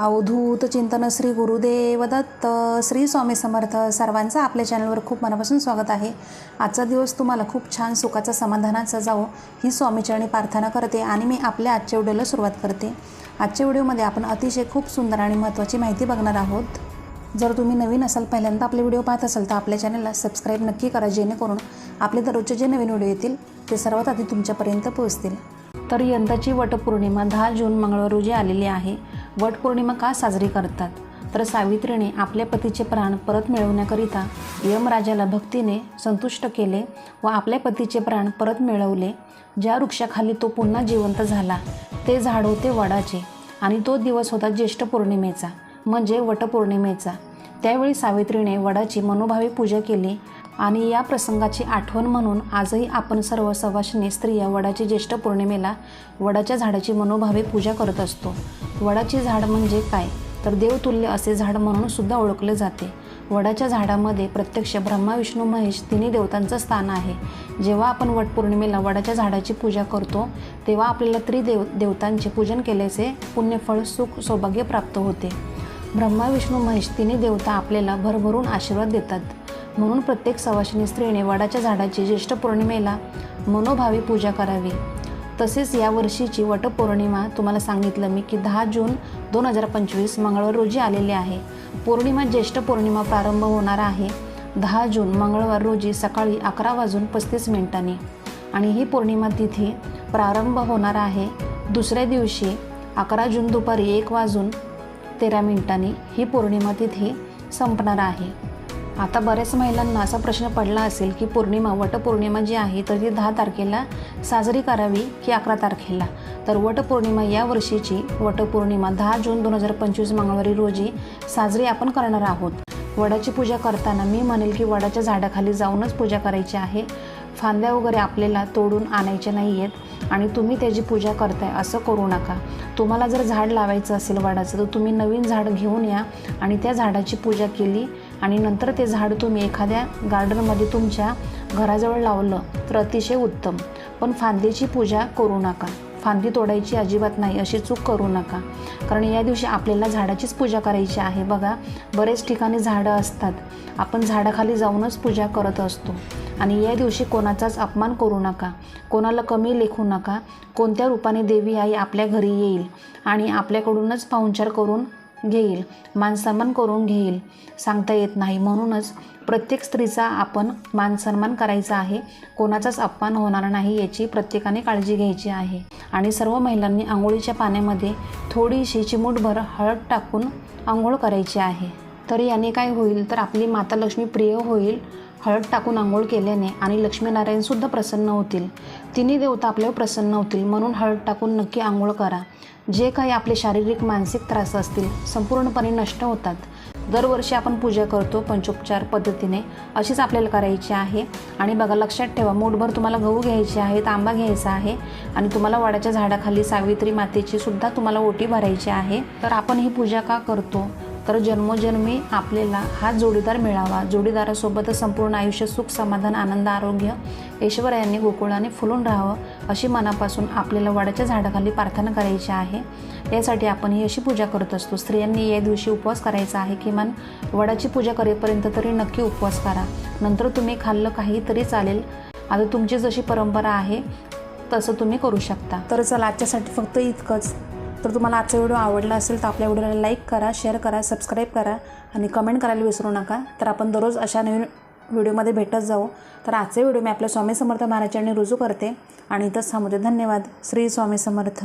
अवधूत चिंतन श्री गुरुदेव दत्त. श्री स्वामी समर्थ सर्वांचं आपल्या चॅनलवर खूप मनापासून स्वागत आहे. आजचा दिवस तुम्हाला खूप छान सुखाचा समाधानाचा जावो ही स्वामीचरणी प्रार्थना करते आणि मी आपल्या आजच्या व्हिडिओला सुरुवात करते. आजच्या व्हिडिओमध्ये आपण अतिशय खूप सुंदर आणि महत्त्वाची माहिती बघणार आहोत. जर तुम्ही नवीन असाल पहिल्यांदा आपले व्हिडिओ पाहत असाल तर आपल्या चॅनलला सबस्क्राईब नक्की करा जेणेकरून आपले दररोजचे जे नवीन व्हिडिओ येतील ते सर्वात आधी तुमच्यापर्यंत पोहोचतील. तर यंदाची वटपौर्णिमा दहा जून मंगळवार रोजी आलेली आहे. वटपौर्णिमा का साजरी करतात? तर सावित्रीने आपल्या पतीचे प्राण परत मिळवण्याकरिता यमराजाला भक्तीने संतुष्ट केले व आपल्या पतीचे प्राण परत मिळवले. ज्या वृक्षाखाली तो पुन्हा जिवंत झाला ते झाड होते वडाचे आणि तो दिवस होता ज्येष्ठ पौर्णिमेचा म्हणजे वटपौर्णिमेचा. त्यावेळी सावित्रीने वडाची मनोभावी पूजा केली आणि या प्रसंगाची आठवण म्हणून आजही आपण सर्व सवाशिनी स्त्रिया वडाची ज्येष्ठ पौर्णिमेला वडाच्या झाडाची मनोभावे पूजा करत असतो. वडाची झाड म्हणजे काय? तर देवतुल्य असे झाड म्हणून सुद्धा ओळखले जाते. वडाच्या झाडामध्ये प्रत्यक्ष ब्रह्मा विष्णू महेश तिन्ही देवतांचं स्थान आहे. जेव्हा आपण वटपौर्णिमेला वडाच्या झाडाची पूजा करतो तेव्हा आपल्याला त्रिदेव देवतांचे पूजन केल्याचे पुण्यफळ सुख सौभाग्य प्राप्त होते. ब्रह्मा विष्णू महेश तिन्ही देवता आपल्याला भरभरून आशीर्वाद देतात. म्हणून प्रत्येक सवाशिनी स्त्रीने वडाच्या झाडाची ज्येष्ठ पौर्णिमेला मनोभावी पूजा करावी. तसेच या वर्षीची वटपौर्णिमा तुम्हाला सांगितलं मी की दहा जून दोन हजार पंचवीस मंगळवार रोजी आलेली आहे. पौर्णिमा ज्येष्ठ पौर्णिमा प्रारंभ होणार आहे दहा जून मंगळवार रोजी सकाळी अकरा वाजून पस्तीस मिनिटांनी. आणि ही पौर्णिमा तिथी प्रारंभ होणार आहे दुसऱ्या दिवशी अकरा जून दुपारी एक वाजून तेरा मिनिटांनी. ही पौर्णिमा तिथी संपणार आहे. आता बऱ्याच महिलांना असा प्रश्न पडला असेल की पौर्णिमा वटपौर्णिमा जी आहे तर ती दहा तारखेला साजरी करावी की अकरा तारखेला? तर वटपौर्णिमा या वर्षीची वटपौर्णिमा दहा जून दोन हजार पंचवीस मंगळवारी रोजी साजरी आपण करणार आहोत. वडाची पूजा करताना मी म्हणेल की वडाच्या झाडाखाली जाऊनच पूजा करायची आहे. फांद्या वगैरे आपल्याला तोडून आणायच्या नाही आहेत आणि तुम्ही त्याची पूजा करताय असं करू नका. तुम्हाला जर झाड लावायचं असेल वडाचं तर तुम्ही नवीन झाड घेऊन या आणि त्या झाडाची पूजा केली आणि नंतर ते झाड तुम्ही एखाद्या गार्डनमध्ये तुमच्या घराजवळ लावलं तर अतिशय उत्तम. पण फांदीची पूजा करू नका. फांदी तोडायची अजिबात नाही अशी चूक करू नका. कारण या दिवशी आपल्याला झाडाचीच पूजा करायची आहे. बघा बरेच ठिकाणी झाडं असतात. आपण झाडाखाली जाऊनच पूजा करत असतो. आणि या दिवशी कोणाचाच अपमान करू नका. कोणाला कमी लेखू नका. कोणत्या रूपाने देवी आई आपल्या घरी येईल आणि आपल्याकडूनच पाहुणचार करून घेईल मानसन्मान करून घेईल सांगता येत नाही. म्हणूनच प्रत्येक स्त्रीचा आपण मानसन्मान करायचा आहे. कोणाचाच अपमान होणार नाही याची प्रत्येकाने काळजी घ्यायची आहे. आणि सर्व महिलांनी आंघोळीच्या पाण्यामध्ये थोडीशी चिमूटभर हळद टाकून आंघोळ करायची आहे. तर याने काय होईल? तर आपली माता लक्ष्मी प्रिय होईल. हळद टाकून आंघोळ केल्याने आणि लक्ष्मीनारायणसुद्धा प्रसन्न होतील. तिन्ही देवता आपल्यावर प्रसन्न होतील. म्हणून हळद टाकून नक्की आंघोळ करा. जे काही आपले शारीरिक मानसिक त्रास असतील संपूर्णपणे नष्ट होतात. दरवर्षी आपण पूजा करतो पंचोपचार पद्धतीने. अशीच आपल्याला करायची आहे. आणि बघा लक्षात ठेवा मूठभर तुम्हाला गहू घ्यायचे आहे तांबा घ्यायचा आहे आणि तुम्हाला वडाच्या झाडाखाली सावित्री मातेची सुद्धा तुम्हाला ओटी भरायची आहे. तर आपण ही पूजा का करतो? तर जन्मोजन्मी आपल्याला हा जोडीदार मिळावा. जोडीदारासोबतच संपूर्ण आयुष्य सुख समाधान आनंद आरोग्य ऐश्वर्याने गोकुळाने फुलून राहावं अशी मनापासून आपल्याला वडाच्या झाडाखाली प्रार्थना करायची आहे. यासाठी आपण ही अशी पूजा करत असतो. स्त्रियांनी या दिवशी उपवास करायचा आहे. किमान वडाची पूजा करेपर्यंत तरी नक्की उपवास करा. नंतर तुम्ही खाल्लं काही तरी चालेल. आता तुमची जशी परंपरा आहे तसं तुम्ही करू शकता. तर चला आजच्यासाठी फक्त इतकंच. तर तुम्हाला आजचा व्हिडिओ आवडला असेल तर आपल्या व्हिडिओला लाईक करा शेअर करा सबस्क्राईब करा आणि कमेंट करायला विसरू नका. तर आपण दररोज अशा नवीन व्हिडिओमध्ये भेटत जाऊ. तर आजचे व्हिडिओ मी आपल्या स्वामी समर्थ महाराजांनी रुजू करते. आणि इथंच थांबते धन्यवाद. श्री स्वामी समर्थ.